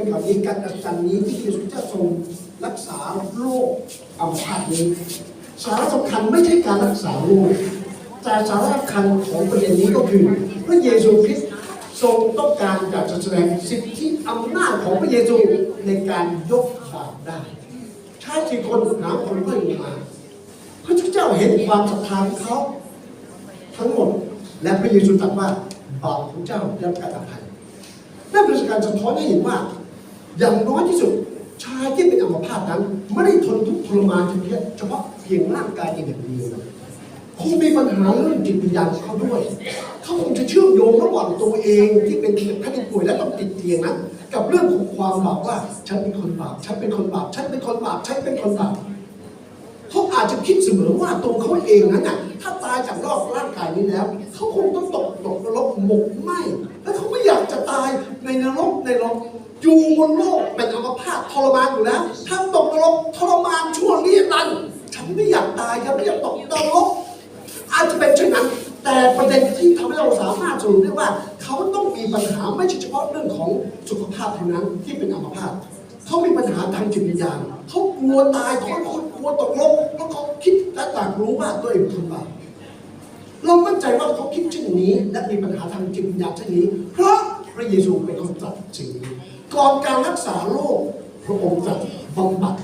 เป็นข่าวดีการอัศจรรย์นี้ที่พระเยซูจะทรงรักษาโรคอัมพาตนี้ สาระสำคัญไม่ใช่การรักษาโรคแต่สาระสำคัญของประเด็นนี้ก็คือ พระเยซูคริสต์ทรงต้องการอยากจะแสดงสิทธิอำนาจของพระเยซูในการยกบาปได้ชายสี่คนหาคนเพื่อนมาพระเจ้าเห็นความศรัทธาของเขาทั้งหมดและพระเยซูตรัสว่าบาปของเจ้าได้รับการอภัยนั่นเป็นการสะท้อนให้เห็นว่า อย่างน้อยที่สุด ชายที่เป็นอัมพาตนั้น ไม่ได้ทนทุกข์ทรมานเพียงเฉพาะเพียงร่างกายอย่างเดียวคงมีปัญหาเรื่องจิตวิญญาณเขาด้วย เขาคงจะเชื่อมโยงระหว่างตัวเองที่เป็นแพทย์ป่วยและต้องติดเตียงนั้นกับเรื่องของความบาปว่าฉันเป็นคนบาปฉันเป็นคนบาปฉันเป็นคนบาปฉันเป็นคนบาปเขาอาจจะคิดเสมอว่าตัวเขาเองนั้นน่ะถ้าตายจากรอบร่างกายนี้แล้ว เขาคงต้องตกตกนรกหมก อยู่แล้วถ้าตกนรกทรมานช่วงนี้นันฉันไม่อยากตายฉันไม่อยากตกนรกอาจจะเป็นเช่นนั้น แต่ประเด็นที่ทำให้เราสามารถสรุปได้ว่า เขาต้องมีปัญหาไม่ใช่เฉพาะเรื่องของสุขภาพเท่านั้นที่เป็นอัมพาตเขามีปัญหาทางจิตวิญญาณเขากลัวตายเขากลัวตกนรกเพราะเขาคิดและต่างรู้ว่าตัวเองเป็นบาปเรามั่นใจว่าเขาคิดเช่นนี้ และมีปัญหาทางจิตวิญญาณเช่นนี้ เพราะพระเยซูเป็นคนตรัสสิ่งนี้ก่อนการรักษาโรค ระองค์ตรัสบำบัด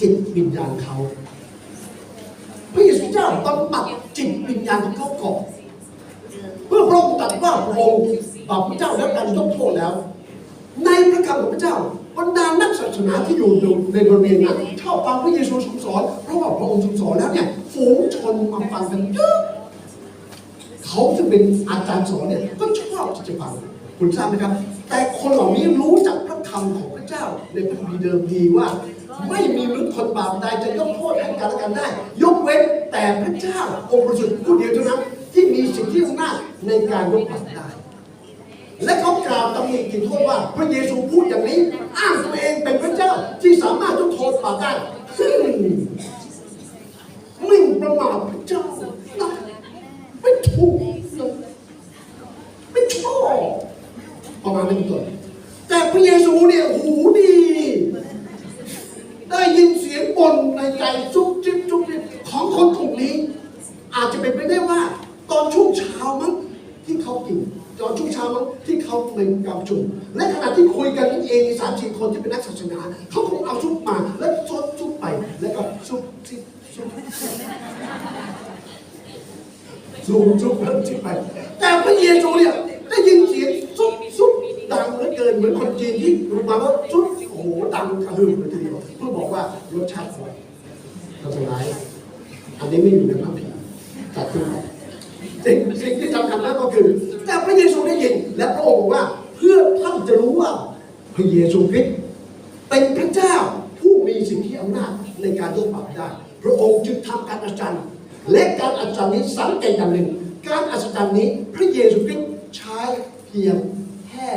จิตวิญญาณเขาพระเยซูเจ้าบำบัดจิตวิญญาณของเขาก่อนเพื่อพระองค์ตรัสว่าพระองค์บาปพระเจ้าและการยกโทษแล้ว ในพระคำของพระเจ้าบรรดานักศาสนาที่อยู่ในบริเวณนั้นชอบฟังพระเยซูทรงสอนเพราะว่าพระองค์ทรงสอนแล้วเนี่ยฝูงชนมาฟังกันเยอะเขาจะเป็นอาจารย์สอนเนี่ยก็ชอบที่จะฟังคุณทราบไหมครับ แต่คนเหล่านี้รู้จักพระคำของ เจ้าในพระคัมีเดิมดีว่า ไม่มีมนุษย์คนบาปใดจะยกโทษให้กันและกันได้ ยกเว้นแต่พระเจ้าองค์บริสุทธิ์ผู้เดียวเท่านั้นที่มีสิทธิอำนาจในการยกบาปได้ และเขากล่าวตำหนิถึงโทษว่า พระเยซูพูดอย่างนี้ อ้างตัวเองเป็นพระเจ้าที่สามารถยกโทษบาปได้ซึ่งมิ่ประมาทพระเจ้านะไม่ถูกไม่ชอบประมาณนี้ต้นแต่ พระเยซูเนี่ยหูดี ได้ยินเสียงบ่นในใจจุกจิบจุกจิบของคนกลุ่มนี้ อาจจะเป็นไปได้ว่า ตอนช่วงเช้ามั้งที่เขากินตอนช่วงเช้ามั้งที่เขาในการประชุมและขณะที่คุยกันนั่นเองสามสี่คนที่เป็นนักศาสนาเขาคงเอาซุปมาแล้วซดซุปไปแล้วก็ซุปซิปซุปซุปซุปแล้วซิปไปแต่พระเยซูเนี่ยได้ยินเสียงซุปซุปดัง เหมือนคนจีนที่รู้มาว่าซุปโอ้โหดังกระหึ่มเลยทีเดียวเพื่อบอกว่ารสชาติอร่อยทำร้ายอันนี้ไม่อยู่ในพระคัมภีตัดขึ้นสิ่งสิ่งที่สำคัญมากก็คือ แต่พระเยซูได้ยินและพระองค์บอกว่า เพื่อท่านจะรู้ว่าพระเยซูคริสต์เป็นพระเจ้าผู้มีสิ่งที่อำนาจในการยกบาปได้ พระองค์จึงทำการอัศจรรย์และการอัศจรรย์นี้สังเกตอย่างหนึ่ง การอัศจรรย์นี้พระเยซูคริสต์ใช้เพียงแค่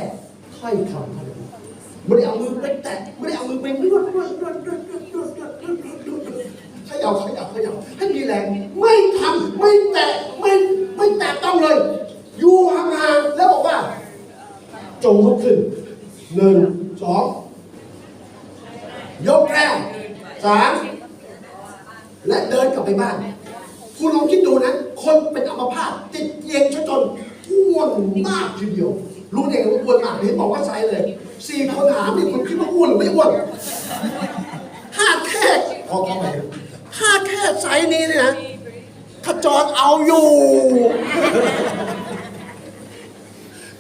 ถ้อยคำเท่านั้นไม่ได้เอามือไปแตะไม่ได้เอามือไปนวดนวดนวดนวดนวดนวดนวดนวดนวดนวดนวดขยับขยับขยับให้มีแรงไม่ทำไม่แตะไม่ไม่แตะต้องเลย อยู่ห่างๆแล้วบอกว่า จงลุกขึ้นหนึ่งสองยกแรงสามและเดินกลับไปบ้าน คุณลองคิดดูนะ คนเป็นอัมพาตติดเตียงจนจนอ้วนมากทีเดียว รู้เด็กว่าอ้วนมากเห็นบอกว่าไซส์เลยสี่คนหามนี่คุณคิดว่าอ้วนหรือไม่อ้วนถ้าแค่ขอเข้าไปถ้าแค่ไซส์นี้เนี่ยนะขจรเอาอยู่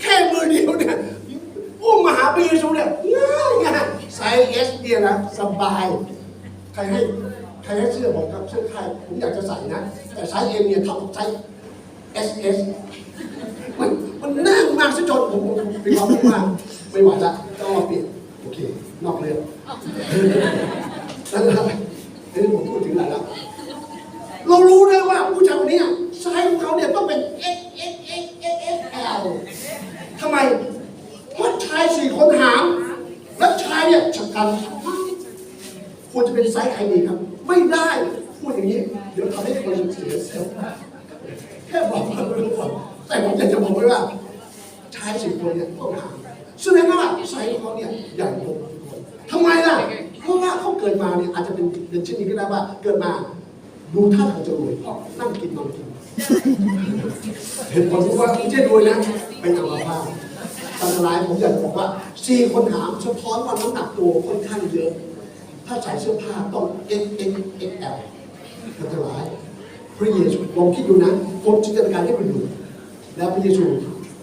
แค่มือเดียวเนี่ยอุ้มมาหาพระเยซูเนี่ยง่ายง่ายไซส์เอสเนี่ยนะสบาย ใครให้ใครให้เสื้อผมครับเสื้อใครผมอยากจะใส่นะ แต่ไซส์เอ็มเนี่ยเท่ากับไซเอสเอสมันมันนั่งมากซะจนผ มผมผมมีความรู้มากไม่ไหวละต้องมาเปลี่ยนโอเคนอกเรื่องนั่นแหละเดี๋ยผมพูดถึงอะไรแล้วเรารู้ได้ว่าผู้ชายคนนี้ไซส์ของเขาเนี่ยต้องเป็น X X X X X L ทำไมเพราะชายสี่คนหามและชายเนี่ยชะกันควรจะเป็นไซส์ใครดีครับ ไม่ได้พูดอย่างนี้ เดี๋ยวทำให้คนเสียเซลล์แค่บอกมาไม่รู้ก่อนแต่ผมอยากจะบอกไว้ว่า ชายสี่คนเนี่ยต้องหามแสดงว่าไซส์เขาเนี่ยใหญ่กว่าทุกคนทำไมล่ะ เพราะว่าเขาเกิดมาเนี่ยอาจจะเป็นเป็นเช่นนี้ก็ได้ว่า เกิดมาดูท่าทางจะรวยเพราะนั่งกินนอนกินเห็นผลว่าไม่ใช่รวยนะเป็นอัมพาตตอนร้ายผมอยากจะบอกว่าสี่คนหามสะท้อนว่าน้ำหนักตัวค่อนข้างเยอะ ถ้าใส่เสื้อผ้าต้อง X X X L อันตรายพระเยซูลองคิดดูนะผมจินตนาการให้คุณดูแล้วพระเยซู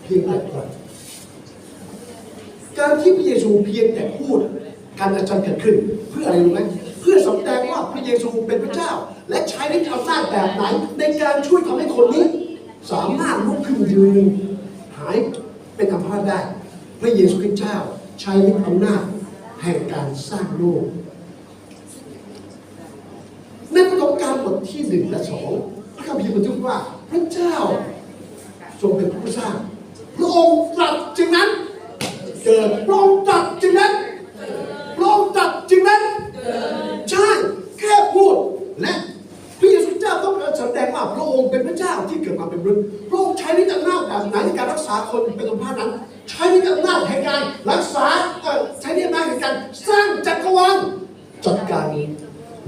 พียงแต่พูดการที่พระเยซูเพียงแต่พูดการอัศจรรย์เกิดขึ้น เพื่ออะไรรู้ไหมเพื่อสำแดงว่าพระเยซูเป็นพระเจ้า และใช้ฤทธิ์อำนาจแบบไหนในการช่วยทำให้คนนี้ สามารถลุกขึ้นยืนหายเป็นอัมพาตได้ พระเยซูคริสต์เจ้าใช้ฤทธิ์อำนาจแห่งการสร้างโลกในประสบการณ์บทที่หนึ่งและสองพระคัมภีร์บันทึกว่าพระเจ้าทรงเป็นผู้สร้าง พระองค์ตรัสจึงนั้นเกิดพระองค์ตรัสจึงนั้นพระองค์ตรัสจึงนั้นใช่แค่พูดและพระเยซูเจ้าต้องการแสดงว่าพระองค์เป็นพระเจ้าที่เกิดมาเป็นมนุษย์พระองค์ใช้ฤทธิ์อำนาจแบบไหนในการรักษาคนเป็นอัมพานั้น ใช้ฤทธิ์อำนาจแห่งการรักษาเออใช้ฤทธิ์อำนาจแห่งการสร้างจักรวาลจัดการ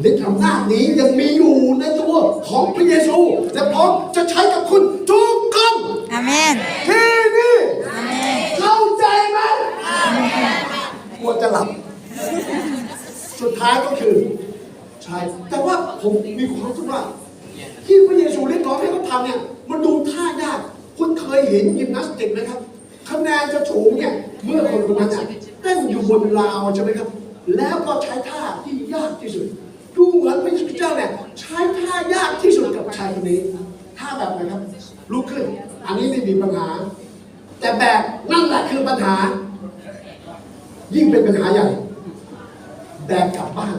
ฤทธิ์อำนาจนี้ยังมีอยู่ในตัวของพระเยซู และพร้อมจะใช้กับคุณทุกคนอาเมน ที่นี่ อาเมน เข้าใจไหมกลัว จะหลับ สุดท้ายก็คือใช่แต่ว่าผมมีความรู้สึกว่า ที่พระเยซูเรียกร้องให้เขาทำเนี่ยมันดูท่ายากคุณเคยเห็นยิมนาสติกไหมครับคะแนนจะสูงเนี่ยเมื่อคนคนนั้นเต้นอยู่บนราวใช่ไหมครับ แล้วก็ใช้ท่าที่ยากที่สุด ดูเหมือนพระเยซูเจ้าเนี่ยใช้ท่ายากที่สุดกับชายคนนี้ท่าแบบไหนครับลุกขึ้น อันนี้ไม่มีปัญหา แต่แบบนั่นแหละคือปัญหา ยิ่งเป็นปัญหาใหญ่แบกกลับบ้าน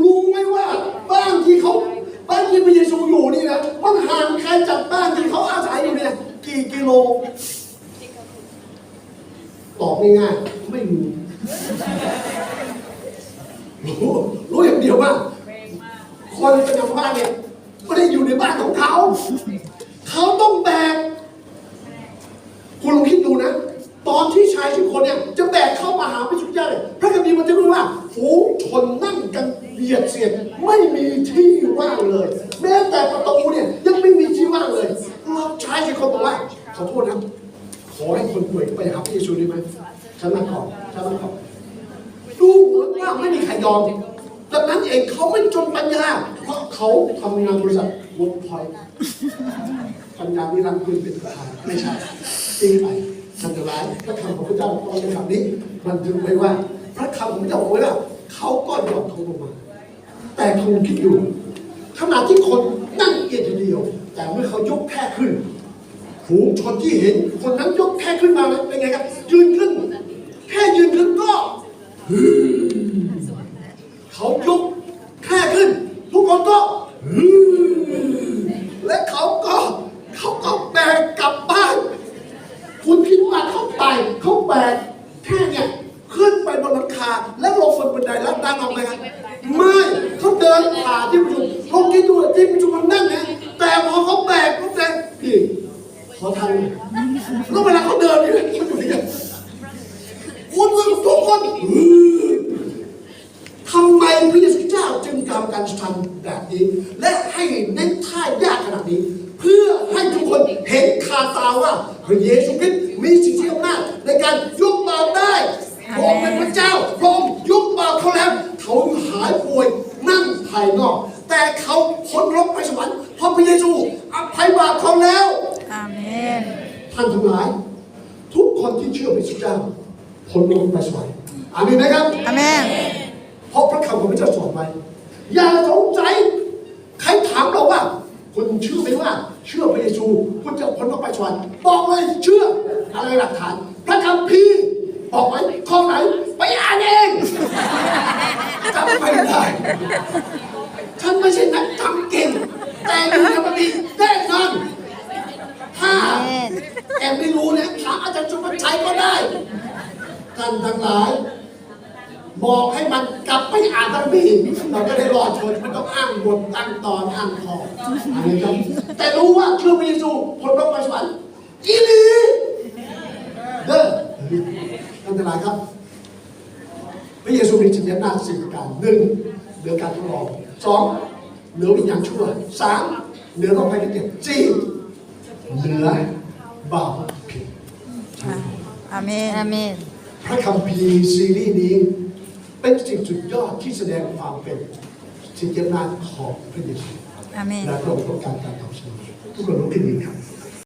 รู้ไหมว่าบ้านที่เขาบ้านที่พระเยซูอยู่นี่นะมันห่างไกลจากบ้านที่เขาอาศัยอยู่เนี่ยกี่กิโลตอบง่ายๆไม่รู้รู้รู้อย่างเดียวว่า คนประจำบ้านเนี่ยไม่ได้อยู่ในบ้านของเขา เขาต้องแบกคุณลองคิดดูนะ ตอนที่ชายสิบคนเนี่ย จะแบกเข้า เบียดเสียดไม่มีที่ว่างเลย แม้แต่ประตูเนี่ยยังไม่มีที่ว่างเลยเราชายสิบคนบอกว่าขอโทษนะขอให้คนป่วยไปหาพระเยซูได้ไหมฉันมาขอฉันมาขอดูเหมือนว่าไม่มีใครยอมดังนั้นเองเขาไม่จนปัญญา เพราะเขาทำงานบริษัทวอร์พอยปัญญานิรันดร์คุณเป็นประธานไม่ใช่จริงไปทันตร้ายพระคำของพระเจ้าตอนในคำนี้ มันถึงไว้ว่า พระคำของพระเจ้าบอกว้ว่าเขาก็ยอมเขาลงมา แต่คุณคิดดูขณะที่คนนั่งเอียดเดียว แต่เมื่อเขายกแค่ขึ้นฝูงชนที่เห็น คนนั้นยกแค่ขึ้นมาแล้วเป็นไงครับ ยืนขึ้น แค่ยืนขึ้นก็เขายกแค่ขึ้น ทุกคนก็และเขาก็เขาก็แบกกลับบ้าน คุณคิดว่าเขาไปเขาแบกแค่เนี่ยขึ้นไปบนหลังคา แล้วลงบนบันไดแล้วดังออกไหมครับ ไม่เขาเดินผ่านที่ประชุมเขาคิดดูที่ประชุมมันนั่นนะแต่พอเขาแบกเขาแบกพี่ขอทางแล้วเวลาเขาเดินนี่เขาอยู่อย่างเงี้ยคุณทุกคนทำไมพระเยซูเจ้าจึงทำการทำแบบนี้ และให้เน้นท่ายากขนาดนี้ เพื่อให้ทุกคนเห็นคาตาว่าพระเยซูคริสต์มีสิทธิอำนาจในการยกบาได้พระองค์เป็นพระเจ้าาหายป่วยนั่งภายนอก แต่เขาพ้นรกไปสวรรค์เพราะพระเยซูอภัยบาปเขาแล้วอาเมนท่านทั้งหลาย ทุกคนที่เชื่อพระเจ้าพ้นรกไปสวรรค์อามีนไหมครับอาเมนเพราะพระคำของพระเจ้าสอนไว้อย่าสงสัยใครถามเราว่าคุณเชื่อไหมว่า เชื่อพระเยซูคุณจะพ้นโลกไปสวรรค์บอกเลยเชื่ออะไรหลักฐาน พระคัมภีร์บอกไว้ข้อไหนไปอ่านเอง จำไม่ได้ฉันไม่ใช่นักจำเก่งแต่มีธรรมดีแน่นอนถ้าแกไม่รู้นะถามอาจารย์สุภชัยก็ได้ท่านทั้งหลายบอกให้มันกลับไปอ่านทั้งปีเราก็ได้รอดชนไม่ต้องอ้างบทอ้างตอนอ้างคออันนี้ครับแต่รู้ว่าเชื่อพระเยซูคนรบไปสวรรค์อีหลีเด้ออันตรายครับพ ระเยซูมีจิตวิญญาณสี่ประการหนึ่งเหนือการทดลองสองเหนือวิญญาณชั่วสามเหนือโรคภัยไข้เจ็บสี่เหนือบาปผิดอาเมนอาเมนพระคัมภีร์ซีรีส์นี้เป็นสิ่งสุดยอดที่แสดงความเป็นจิตวิญญาณของพระเยซูอาเมนและพระองค์ต้องการการทำสิ่งนี้ทุกคนรู้ขึ้นดีครับ